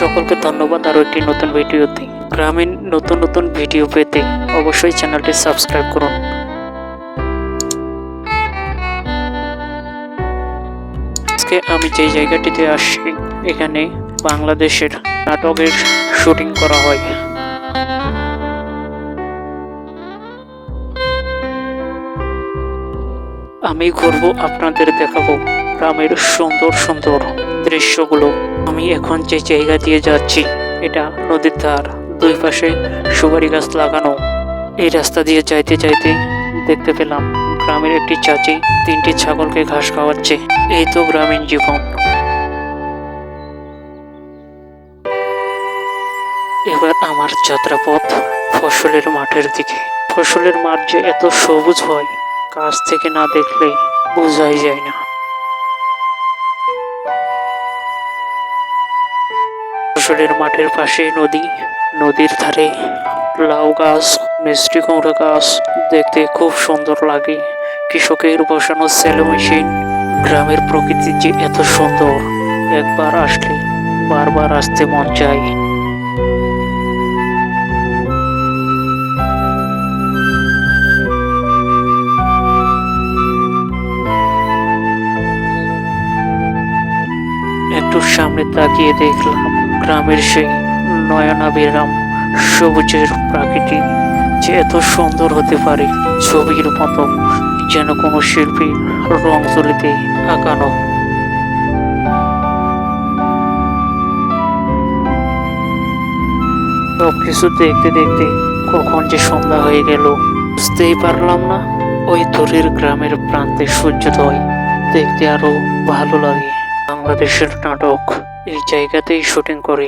সকলকে ধন্যবাদ আরও একটি নতুন ভিডিওতে। গ্রামীণ নতুন নতুন ভিডিও পেতে অবশ্যই চ্যানেলটি সাবস্ক্রাইব করুন। আজকে আমি যে জায়গাটিতে আসছি, এখানে বাংলাদেশের নাটকের শুটিং করা হয়। আমি ঘুরব, আপনাদের দেখাবো গ্রামের সুন্দর সুন্দর দৃশ্যগুলো। আমি এখন যে জায়গা দিয়ে যাচ্ছি, এটা নদীর ধার। দুই পাশে সুপারি গাছ লাগানো। এই রাস্তা দিয়ে যাইতে যাইতে দেখতে পেলাম, গ্রামের একটি চাচি তিনটি ছাগলকে ঘাস খাওয়াচ্ছে। এই তো গ্রামীণ জীবন। এবার আমার যাত্রাপথ ফসলের মাঠের দিকে। ফসলের মাঠ যে এত সবুজ হয় কাছ থেকে না দেখলে বোঝাই যায় না। ফসলের মাঠের পাশে নদী, নদীর ধারে লাউ গাছ, মিষ্টি কুমড়া গাছ দেখতে খুব সুন্দর লাগে। কৃষকের বসানো সেলো মেশিন গ্রামের প্রকৃতি যে এত সুন্দর, একবার আসলে বারবার আসতে মন চায়। একটু সামনে তাকিয়ে দেখলাম গ্রামের সেই নয়নাবিরাম সবুজের প্রাকৃতিক যে এত সুন্দর হতে পারে, ছবির মতো যেন কোনো শিল্পী রং তুলিতে আঁকানো সব কিছু দেখতে দেখতে কখন যে সন্ধ্যা হয়ে গেল, বুঝতেই পারলাম না। ওই দূরের গ্রামের প্রান্তে সূর্যোদয় দেখতে আরও ভালো লাগে। বাংলাদেশের নাটক। এই জায়গাতেই শুটিং করে।